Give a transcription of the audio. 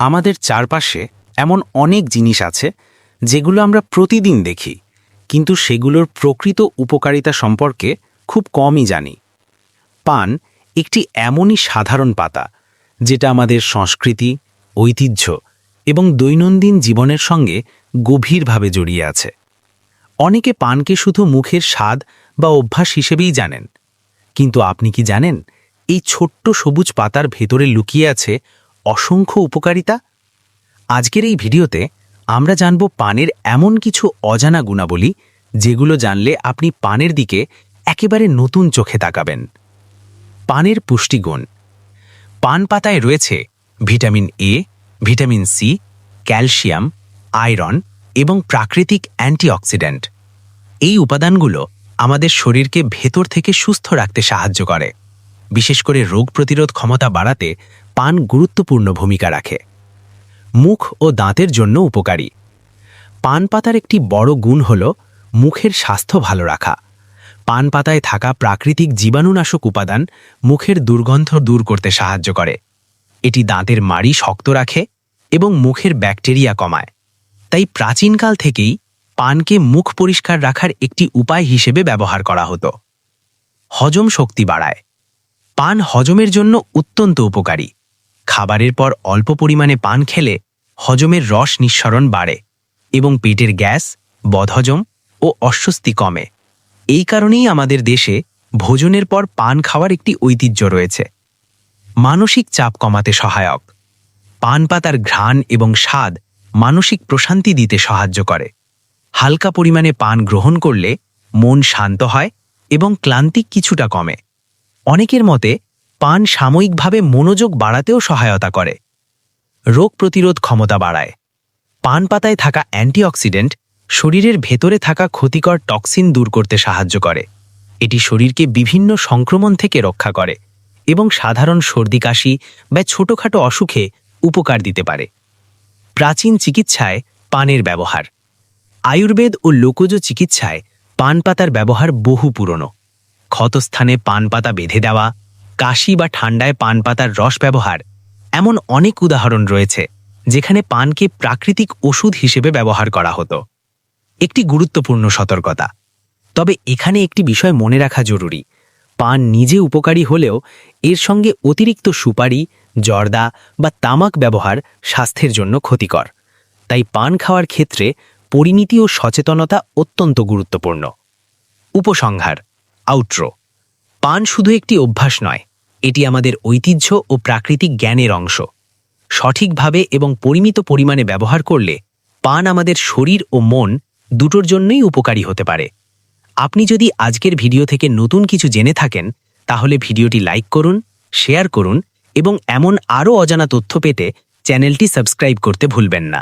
আমাদের চারপাশে এমন অনেক জিনিস আছে যেগুলো আমরা প্রতিদিন দেখি, কিন্তু সেগুলোর প্রকৃত উপকারিতা সম্পর্কে খুব কমই জানি। পান একটি এমনই সাধারণ পাতা, যেটা আমাদের সংস্কৃতি, ঐতিহ্য এবং দৈনন্দিন জীবনের সঙ্গে গভীরভাবে জড়িয়ে আছে। অনেকে পানকে শুধু মুখের স্বাদ বা অভ্যাস হিসেবেই জানেন, কিন্তু আপনি কি জানেন, এই ছোট্ট সবুজ পাতার ভেতরে লুকিয়ে আছে অসংখ্য উপকারিতা? আজকের এই ভিডিওতে আমরা জানব পানের এমন কিছু অজানা গুণাবলী যেগুলো জানলে আপনি পানের দিকে একেবারে নতুন চোখে তাকাবেন। পানের পুষ্টিগুণ। পান পাতায় রয়েছে vitamin A vitamin C calcium, iron এবং প্রাকৃতিক অ্যান্টিঅক্সিডেন্ট। এই উপাদানগুলো আমাদের শরীরকে ভেতর থেকে সুস্থ রাখতে সাহায্য করে। বিশেষ করে রোগ প্রতিরোধ ক্ষমতা বাড়াতে পান গুরুত্বপূর্ণ ভূমিকা রাখে। মুখ ও দাঁতের জন্য উপকারী। পান পাতার একটি বড় গুণ হল মুখের স্বাস্থ্য ভালো রাখা। পান পাতায় থাকা প্রাকৃতিক জীবাণুনাশক উপাদান মুখের দুর্গন্ধ দূর করতে সাহায্য করে। এটি দাঁতের মাড়ি শক্ত রাখে এবং মুখের ব্যাকটেরিয়া কমায়। তাই প্রাচীনকাল থেকেই পানকে মুখ পরিষ্কার রাখার একটি উপায় হিসেবে ব্যবহার করা হতো। হজম শক্তি বাড়ায়। পান হজমের জন্য অত্যন্ত উপকারী। খাবারের পর অল্প পরিমাণে পান খেলে হজমের রস নিঃসরণ বাড়ে এবং পেটের গ্যাস, বদহজম ও অস্বস্তি কমে। এই কারণেই আমাদের দেশে ভোজনের পর পান খাওয়ার একটি ঐতিহ্য রয়েছে। মানসিক চাপ কমাতে সহায়ক। পান পাতার ঘ্রাণ এবং স্বাদ মানসিক প্রশান্তি দিতে সাহায্য করে। হালকা পরিমাণে পান গ্রহণ করলে মন শান্ত হয় এবং ক্লান্তি কিছুটা কমে। অনেকের মতে পান সাময়িকভাবে মনোযোগ বাড়াতেও সহায়তা করে। রোগ প্রতিরোধ ক্ষমতা বাড়ায়। পান পাতায় থাকা অ্যান্টিঅক্সিডেন্ট শরীরের ভেতরে থাকা ক্ষতিকর টক্সিন দূর করতে সাহায্য করে। এটি শরীরকে বিভিন্ন সংক্রমণ থেকে রক্ষা করে এবং সাধারণ সর্দি, কাশি বা ছোটখাটো অসুখে উপকার দিতে পারে। প্রাচীন চিকিৎসায় পানের ব্যবহার। আয়ুর্বেদ ও লোকজ চিকিৎসায় পান পাতার ব্যবহার বহু পুরনো। ক্ষতস্থানে পান পাতা বেঁধে দেওয়া কাশি বা ঠান্ডায় পান পাতার রস ব্যবহার, এমন অনেক উদাহরণ রয়েছে, যেখানে পানকে প্রাকৃতিক ওষুধ হিসেবে ব্যবহার করা হতো। একটি গুরুত্বপূর্ণ সতর্কতা। তবে এখানে একটি বিষয় মনে রাখা জরুরি, পান নিজে উপকারী হলেও এর সঙ্গে অতিরিক্ত সুপারি, জর্দা বা তামাক ব্যবহার স্বাস্থ্যের জন্য ক্ষতিকর। তাই পান খাওয়ার ক্ষেত্রে পরিণতি ও সচেতনতা অত্যন্ত গুরুত্বপূর্ণ। উপসংহার আউট্রো পান শুধু একটি অভ্যাস নয় এটি আমাদের ঐতিহ্য ও প্রাকৃতিক জ্ঞানের অংশ। সঠিকভাবে এবং পরিমিত পরিমাণে ব্যবহার করলে পান আমাদের শরীর ও মন দুটোর জন্যই উপকারী হতে পারে। আপনি যদি আজকের ভিডিও থেকে নতুন কিছু জেনে থাকেন, তাহলে ভিডিওটি লাইক করুন, শেয়ার করুন এবং এমন আরও অজানা তথ্য পেতে চ্যানেলটি সাবস্ক্রাইব করতে ভুলবেন না।